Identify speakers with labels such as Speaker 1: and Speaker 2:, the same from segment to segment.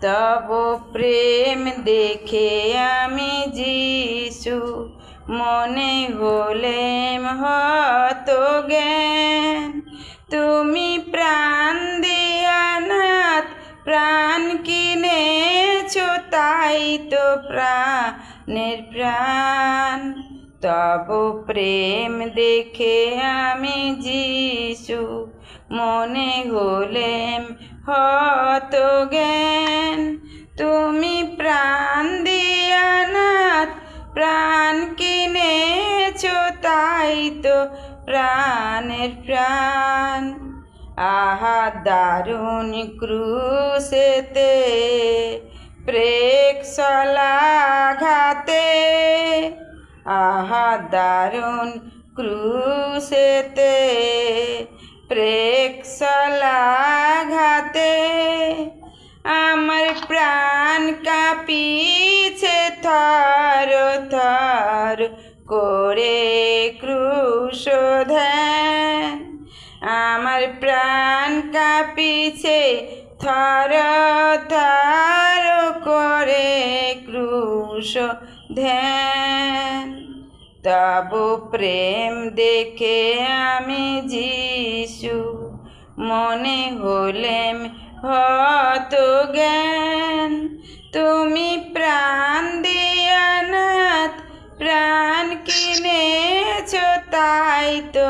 Speaker 1: তব প্রেম দেখে আমি যিশু, মনে হলেম হত জ্ঞান। তুমি প্রাণ দিয়ানাথ প্রাণ কিনেছ, তাই তো প্রাণের প্রাণ। তব প্রেম দেখে আমি যিশু, মনে হলেম হত জ্ঞান। তাই তো প্রাণের প্রাণ। আহা দারুণ ক্রুশেতে প্রেক্ষলাঘাতে আহা দারুণ ক্রুশেতে প্রেক্ষলাঘাতে করে ক্রুশ ধ্যান আমার প্রাণ কাঁপিছে, থর থর করে ক্রুশ ধ্যান তব প্রেম দেখে আমি যিশু, মনে হলেম হত জ্ঞান তুমি তো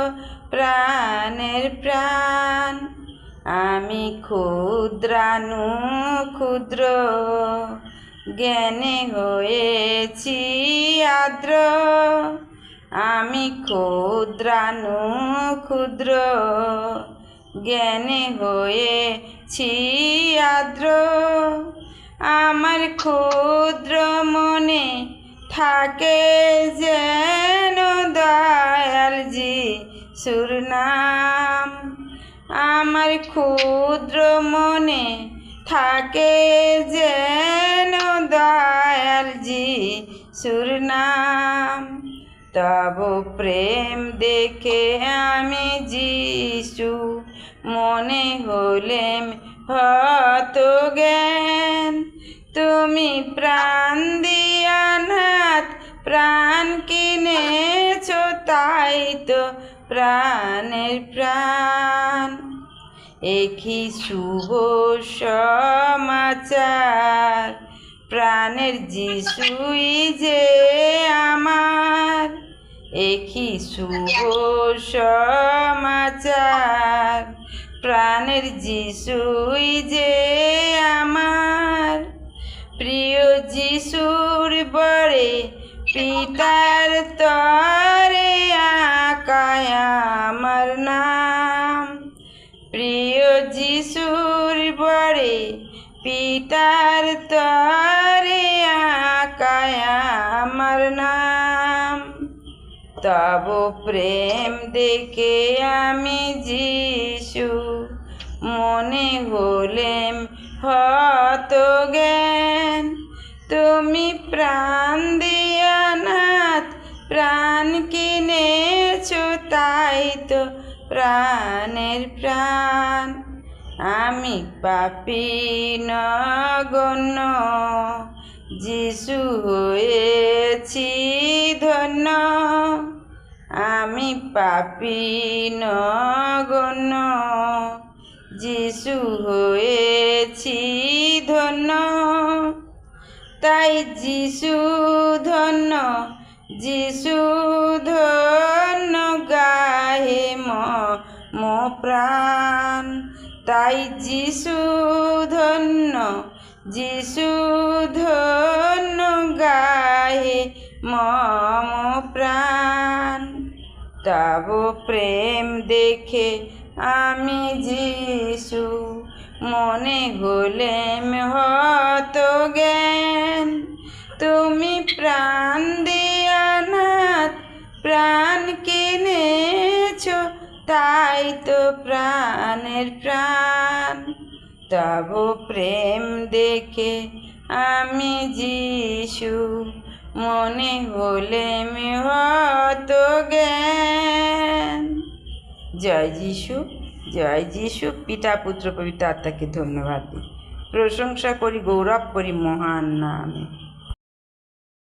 Speaker 1: প্রাণের প্রাণ। আমি ক্ষুদ্রানু ক্ষুদ্র জ্ঞানে হয়েছি আদ্র আমি ক্ষুদ্রানু ক্ষুদ্র জ্ঞানে হয়েছি আদ্র আমার ক্ষুদ্র মনে থাকে যেন সুরনাম আমার ক্ষুদ্র মনে থাকে যেন দয়ালজি। সুরনাম তব প্রেম দেখে আমি যিশু। মনে হলেম হত জ্ঞান, তুমি প্রাণ দিয়ানাথ, প্রাণ কিনেছ তাই তো প্রাণের প্রাণ। একই শুভ সমাচার। প্রাণের যিশুই যে আমার। একই শুভ সমাচার। প্রাণের যিশুই যে আমার। প্রিয় যিশুর বরে পিতার তরে আমার নাম। প্রিয় যিশুর বরে, পিতার তরে আমার নাম। তব প্রেম দেখে আমি যিশু, মনে হলেম হত জ্ঞান তুমি প্রাণ তাই তো প্রাণের প্রাণ। আমি পাপি নগণ্য, যিশু হয়েছি ধন্য। আমি পাপি নগণ্য, যিশু হয়েছি ধন্য। তাই যিশু ধন্য যিশু ধন্য। ম তাই যিশু ধন্য যিশু ধন্য গাহে মম প্রাণ। তব প্রেম দেখে আমি যিশু, মনে হলেম হত জ্ঞান। তুমি প্রাণ দিয়ানাথ তো প্রাণের প্রাণ, তব প্রেম দেখে আমি যিশু, মনে হলেম হত জ্ঞান। জয় যিশু জয় যিশু, পিতা, পুত্র, পবিত্র আত্মাকে ধন্যবাদ দিই। প্রশংসা করি, গৌরব করি মহান নামে।